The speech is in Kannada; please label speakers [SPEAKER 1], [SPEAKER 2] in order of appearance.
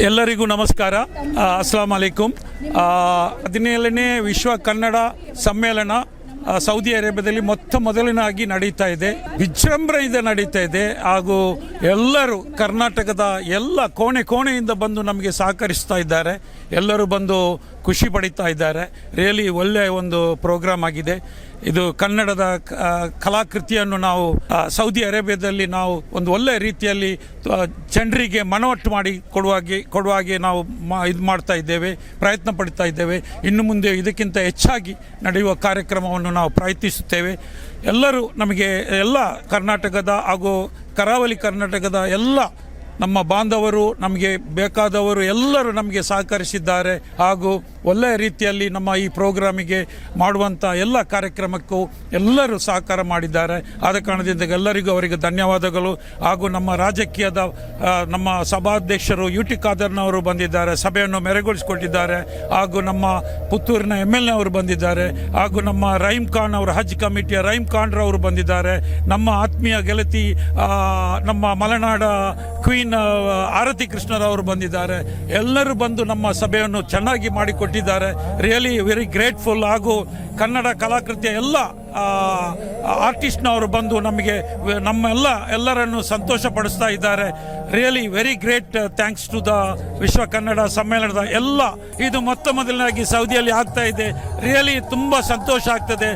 [SPEAKER 1] ಎಲ್ಲರಿಗೂ ನಮಸ್ಕಾರ. ಅಸ್ಲಾಂ ಅಲೈಕುಂ ಆ, ಹದಿನೇಳನೇ ವಿಶ್ವ ಕನ್ನಡ ಸಮ್ಮೇಳನ ಸೌದಿ ಅರೇಬಿಯಾದಲ್ಲಿ ಮೊತ್ತ ಮೊದಲಿನಾಗಿ ನಡೀತಾ ಇದೆ. ವಿಜೃಂಭಣೆಯಿಂದ ನಡೀತಾ ಇದೆ. ಹಾಗೂ ಎಲ್ಲರೂ ಕರ್ನಾಟಕದ ಎಲ್ಲ ಕೋಣೆ ಕೋಣೆಯಿಂದ ಬಂದು ನಮಗೆ ಸಹಕರಿಸ್ತಾ ಇದ್ದಾರೆ. ಎಲ್ಲರೂ ಬಂದು ಖುಷಿ ಪಡಿತಾ ಇದ್ದಾರೆ. ರಿಯಲಿ ಒಳ್ಳೆಯ ಒಂದು ಪ್ರೋಗ್ರಾಮ್ ಆಗಿದೆ. ಇದು ಕನ್ನಡದ ಕಲಾಕೃತಿಯನ್ನು ನಾವು ಸೌದಿ ಅರೇಬಿಯಾದಲ್ಲಿ ನಾವು ಒಂದು ಒಳ್ಳೆಯ ರೀತಿಯಲ್ಲಿ ಜನರಿಗೆ ಮನವಟ್ಟು ಮಾಡಿ ಕೊಡುವಾಗೆ ಕೊಡುವಾಗೆ ನಾವು ಇದು ಮಾಡ್ತಾ ಇದ್ದೇವೆ, ಪ್ರಯತ್ನ ಪಡ್ತಾ ಇದ್ದೇವೆ. ಇನ್ನು ಮುಂದೆ ಇದಕ್ಕಿಂತ ಹೆಚ್ಚಾಗಿ ನಡೆಯುವ ಕಾರ್ಯಕ್ರಮವನ್ನು ನಾವು ಪ್ರಯತ್ನಿಸುತ್ತೇವೆ. ಎಲ್ಲರೂ ನಮಗೆ ಎಲ್ಲ ಕರ್ನಾಟಕದ ಹಾಗೂ ಕರಾವಳಿ ಕರ್ನಾಟಕದ ಎಲ್ಲ ನಮ್ಮ ಬಾಂಧವರು, ನಮಗೆ ಬೇಕಾದವರು ಎಲ್ಲರೂ ನಮಗೆ ಸಹಕರಿಸಿದ್ದಾರೆ. ಹಾಗೂ ಒಳ್ಳೆಯ ರೀತಿಯಲ್ಲಿ ನಮ್ಮ ಈ ಪ್ರೋಗ್ರಾಮಿಗೆ ಮಾಡುವಂಥ ಎಲ್ಲ ಕಾರ್ಯಕ್ರಮಕ್ಕೂ ಎಲ್ಲರೂ ಸಹಕಾರ ಮಾಡಿದ್ದಾರೆ. ಆದ ಕಾರಣದಿಂದ ಎಲ್ಲರಿಗೂ ಅವರಿಗೆ ಧನ್ಯವಾದಗಳು. ಹಾಗೂ ನಮ್ಮ ರಾಜಕೀಯದ ನಮ್ಮ ಸಭಾಧ್ಯಕ್ಷರು ಯು ಟಿ ಖಾದರ್ನವರು ಬಂದಿದ್ದಾರೆ, ಸಭೆಯನ್ನು ಮೆರೆಗೊಳಿಸಿಕೊಟ್ಟಿದ್ದಾರೆ. ಹಾಗೂ ನಮ್ಮ ಪುತ್ತೂರಿನ ಎಂ ಎಲ್ ಎ ಅವರು ಬಂದಿದ್ದಾರೆ. ಹಾಗೂ ನಮ್ಮ ರಹೀಮ್ ಖಾನ್ ಅವರು, ಹಜ್ ಕಮಿಟಿಯ ರಹೀಮ್ ಖಾನ್ ರವರು ಬಂದಿದ್ದಾರೆ. ನಮ್ಮ ಆತ್ಮೀಯ ಗೆಳತಿ ನಮ್ಮ ಮಲೆನಾಡ ಕ್ವೀನ್ ಆರತಿ ಕೃಷ್ಣರವರು ಬಂದಿದ್ದಾರೆ. ಎಲ್ಲರೂ ಬಂದು ನಮ್ಮ ಸಭೆಯನ್ನು ಚೆನ್ನಾಗಿ ಮಾಡಿಕೊಟ್ಟಿದ್ದಾರೆ ರಿಯಲಿ ವೆರಿ ಗ್ರೇಟ್ಫುಲ್ ಹಾಗೂ ಕನ್ನಡ ಕಲಾಕೃತಿಯ ಎಲ್ಲ ಆರ್ಟಿಸ್ಟ್ನವರು ಬಂದು ನಮಗೆ, ನಮ್ಮೆಲ್ಲ ಎಲ್ಲರನ್ನು ಸಂತೋಷ ಪಡಿಸ್ತಾ ಇದ್ದಾರೆ really very great thanks to the ವಿಶ್ವ ಕನ್ನಡ ಸಮ್ಮೇಳನದ ಎಲ್ಲ. ಇದು ಮೊತ್ತ ಮೊದಲನಾಗಿ ಸೌದಿಯಲ್ಲಿ ಆಗ್ತಾ ಇದೆ. ರಿಯಲಿ ತುಂಬ ಸಂತೋಷ ಆಗ್ತದೆ.